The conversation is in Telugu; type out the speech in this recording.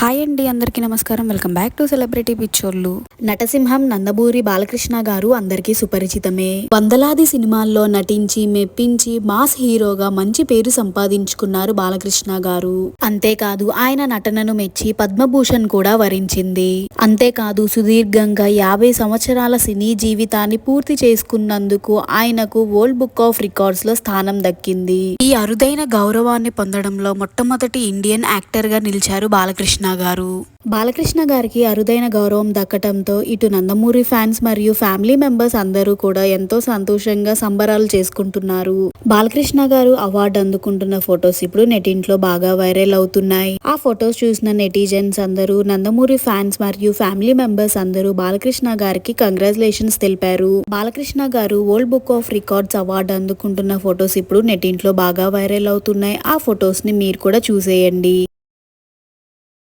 హాయ్ అండి అందరికీ నమస్కారం. వెల్కమ్ బ్యాక్ టు సెలబ్రిటీ పిక్చర్లు నటసింహం నందమూరి బాలకృష్ణ గారు అందరికీ సుపరిచితమే. వందలాది సినిమాల్లో నటించి మెప్పించి మాస్ హీరోగా మంచి పేరు సంపాదించుకున్నారు బాలకృష్ణ గారు. అంతేకాదు ఆయన నటనను మెచ్చి పద్మభూషణ్ కూడా వరించింది. అంతేకాదు సుదీర్ఘంగా యాభై సంవత్సరాల సినీ జీవితాన్ని పూర్తి చేసుకున్నందుకు ఆయనకు వరల్డ్ బుక్ ఆఫ్ రికార్డ్స్లో స్థానం దక్కింది. ఈ అరుదైన గౌరవాన్ని పొందడంలో మొట్టమొదటి ఇండియన్ యాక్టర్గా నిలిచారు బాలకృష్ణ గారు. బాలకృష్ణ గారికి అరుదైన గౌరవం దక్కటంతో ఇటు నందమూరి ఫ్యాన్స్ మరియు ఫ్యామిలీ మెంబర్స్ అందరూ కూడా ఎంతో సంతోషంగా సంబరాలు చేసుకుంటున్నారు. బాలకృష్ణ గారు అవార్డు అందుకుంటున్న ఫొటోస్ ఇప్పుడు నెటింట్లో బాగా వైరల్ అవుతున్నాయి. ఆ ఫొటోస్ చూసిన నెటిజన్స్ అందరూ నందమూరి ఫ్యాన్స్ మరియు ఫ్యామిలీ మెంబర్స్ అందరూ బాలకృష్ణ గారికి కంగ్రాచులేషన్స్ తెలిపారు. బాలకృష్ణ గారు world book of records award అందుకుంటున్న photos ఇప్పుడు నెటింట్లో బాగా వైరల్ అవుతున్నాయి. ఆ ఫొటోస్ని మీరు కూడా చూసేయండి.